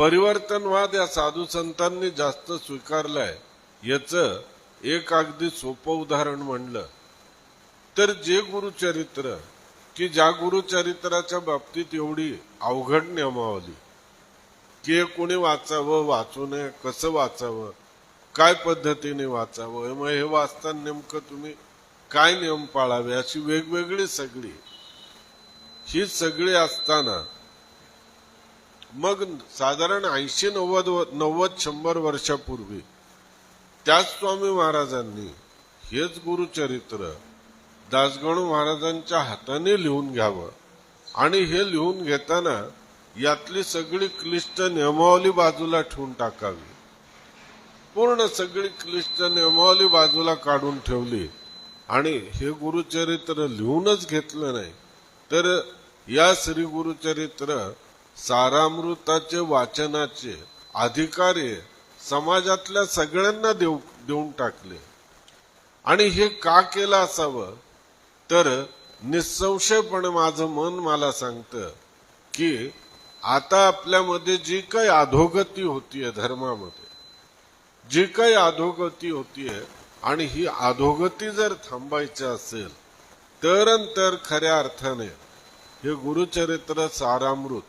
परिवर्तनवाद या साधू संतांनी जास्त स्वीकारलाय याचं एक अगदी सोपं उदाहरण म्हणलं. तर जे गुरुचरित्र की ज्या गुरुचरित्राच्या बाबतीत एवढी अवघड नियमावली की कुणी कोणी वाचावं वाचू नये कसं वाचावं काय पद्धतीने वाचावं मग हे वाचताना नेमकं तुम्ही काय नियम पाळावे अशी वेगवेगळी सगळी. ही सगळी असताना मग साधारण ऐंशी नव्वद नव्वद शंभर वर्षापूर्वी त्याच स्वामी महाराजांनी हेच गुरुचरित्र दासगणू महाराजांच्या हाताने लिहून घ्यावं. आणि हे लिहून घेताना यातली सगळी क्लिष्ट नियमावली बाजूला ठेवून टाकावी. पूर्ण सगळी क्लिष्ट नियमावली बाजूला काढून ठेवली. आणि हे गुरुचरित्र लिहूनच घेतलं नाही. तर या श्री गुरुचरित्र सारामृताचे वाचनाचे अधिकारी समाजातल्या सगळ्यांना देऊ देऊन टाकले. आणि हे का केलं असावं? तर निसंशयपणे माझं मन मला सांगतं की आता आपल्यामध्ये जी काही अधोगती होतीये धर्मामध्ये जी काही अधोगती होतीये आणि ही अधोगती जर थांबायची असेल तर खऱ्या अर्थाने हे गुरुचरित्र सारामृत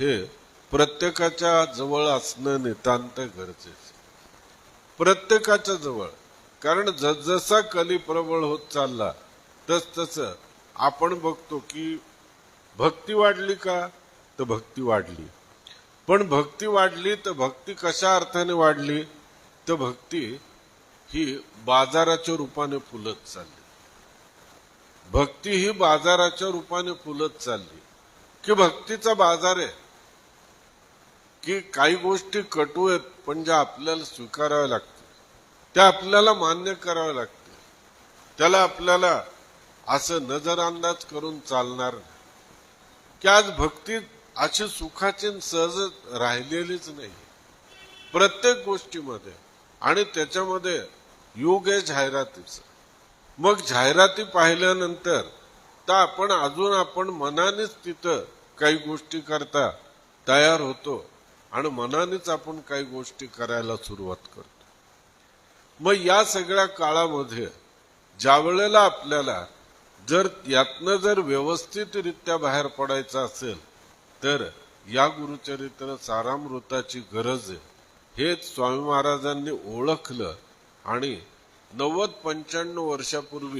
हे प्रत्येकाच्या जवळ असणं नितांत गरजेचं. प्रत्येकाच्या जवळ. कारण जसजसा कली प्रबळ होत चालला तस तस आपण बघतो की भक्ती वाढली का तर भक्ती वाढली. पण भक्ती वाढली तर भक्ती कशा अर्थाने वाढली तर भक्ती ही बाजाराच्या रूपाने फुलत चालली. भक्ती ही बाजाराच्या रूपाने फुलत चालली. की भक्तीचा बाजार आहे. की काही गोष्टी कटू आहेत पण ज्या आपल्याला स्वीकाराव्या लागतील. त्या आपल्याला मान्य कराव्या लागतील. त्याला आपल्याला असं नजरअंदाज करून चालणार की आज भक्ती अशी सुखाची सहज राहिलेलीच नाही. प्रत्येक गोष्टीमध्ये आणि त्याच्यामध्ये योग आहे जाहिरातीचं. मग जाहिराती पाहिल्यानंतर तर आपण अजून आपण मनानेच तिथं काही गोष्टी करता तयार होतो. आणि मनानेच आपण काही गोष्टी करायला सुरुवात करतो. मग या सगळ्या काळामध्ये ज्या वेळेला आपल्याला जर यातनं जर व्यवस्थितरित्या बाहेर पडायचं असेल तर या गुरुचरित्र सारामृताची गरज आहे. हेच स्वामी महाराजांनी ओळखलं आणि नव्वद पंच्याण्णव वर्षापूर्वी